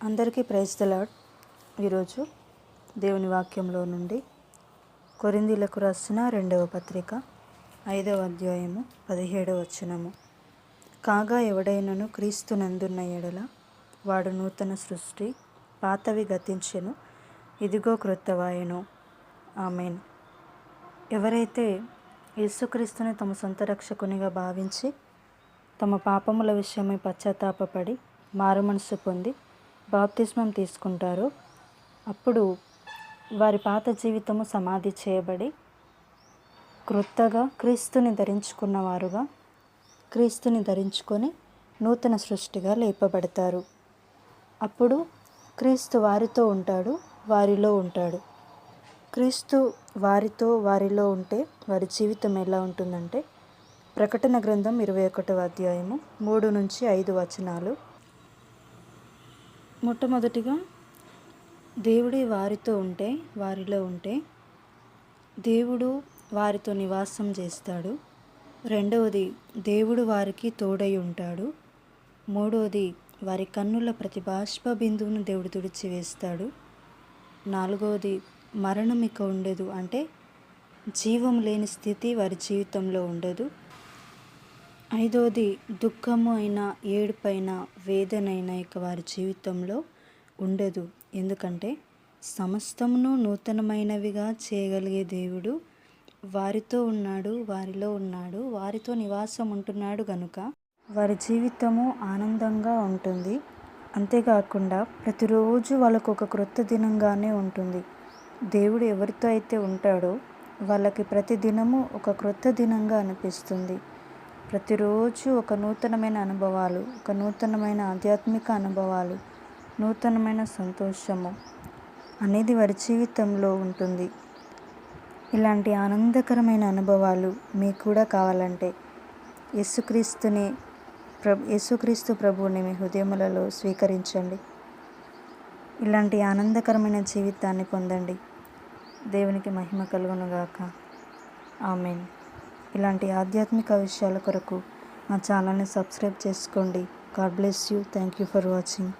అందరికీ praise the ఈరోజు దేవుని వాక్యంలో నుండి కొరిందీలకు రాసిన రెండవ పత్రిక ఐదవ అధ్యాయము పదిహేడవ వచనము. కాగా ఎవడైనను క్రీస్తు నందున్న ఎడల వాడు నూతన సృష్టి పాతవి గతించెను ఇదిగో క్రొత్తవాయను ఆమెన్. ఎవరైతే యేసుక్రీస్తుని తమ సొంత రక్షకునిగా భావించి తమ పాపముల విషయమై పశ్చాత్తాపడి మారు మనసు పొంది బాప్తిస్మం తీసుకుంటారో. అప్పుడు వారి పాత జీవితము సమాధి చేయబడి క్రొత్తగా క్రీస్తుని ధరించుకున్నవారుగా క్రీస్తుని ధరించుకొని నూతన సృష్టిగా లేపబడతారు. అప్పుడు క్రీస్తు వారితో ఉంటాడు వారిలో ఉంటాడు. క్రీస్తు వారితో వారిలో ఉంటే వారి జీవితం ఎలా ఉంటుందంటే ప్రకటన గ్రంథం ఇరవై ఒకటవ అధ్యాయము మూడు నుంచి ఐదు వచనాలు మొట్టమొదటిగా దేవుడి వారితో ఉంటే వారిలో ఉంటే దేవుడు వారితో నివాసం చేస్తాడు. రెండవది దేవుడు వారికి తోడై ఉంటాడు. మూడవది వారి కన్నుల ప్రతి బాష్ప బిందువును దేవుడు తుడిచివేస్తాడు. నాలుగవది మరణం ఇక ఉండదు. అంటే జీవం లేని స్థితి వారి జీవితంలో ఉండదు. ఐదవది దుఃఖము అయినా ఏడుపైన వేదనైనా ఇక వారి జీవితంలో ఉండదు. ఎందుకంటే సమస్తమును నూతనమైనవిగా చేయగలిగే దేవుడు వారితో ఉన్నాడు వారిలో ఉన్నాడు వారితో నివాసం ఉంటున్నాడు గనుక వారి జీవితము ఆనందంగా ఉంటుంది. అంతేకాకుండా ప్రతిరోజు వాళ్ళకు ఒక క్రొత్త దినంగానే ఉంటుంది. దేవుడు ఎవరితో అయితే ఉంటాడో వాళ్ళకి ప్రతి దినము ఒక క్రొత్త దినంగా అనిపిస్తుంది. ప్రతిరోజు ఒక నూతనమైన అనుభవాలు ఒక నూతనమైన ఆధ్యాత్మిక అనుభవాలు నూతనమైన సంతోషము అనేది వారి జీవితంలో ఉంటుంది. ఇలాంటి ఆనందకరమైన అనుభవాలు మీకు కూడా కావాలంటే యేసుక్రీస్తుని ప్రభు యేసుక్రీస్తు ప్రభువుని మీ హృదయములలో స్వీకరించండి. ఇలాంటి ఆనందకరమైన జీవితాన్ని పొందండి. దేవునికి మహిమ కలుగునుగాక. ఆమెన్. ఇలాంటి ఆధ్యాత్మిక విషయాల కొరకు మా ఛానల్ని సబ్స్క్రైబ్ చేసుకోండి. God bless you. Thank you for watching.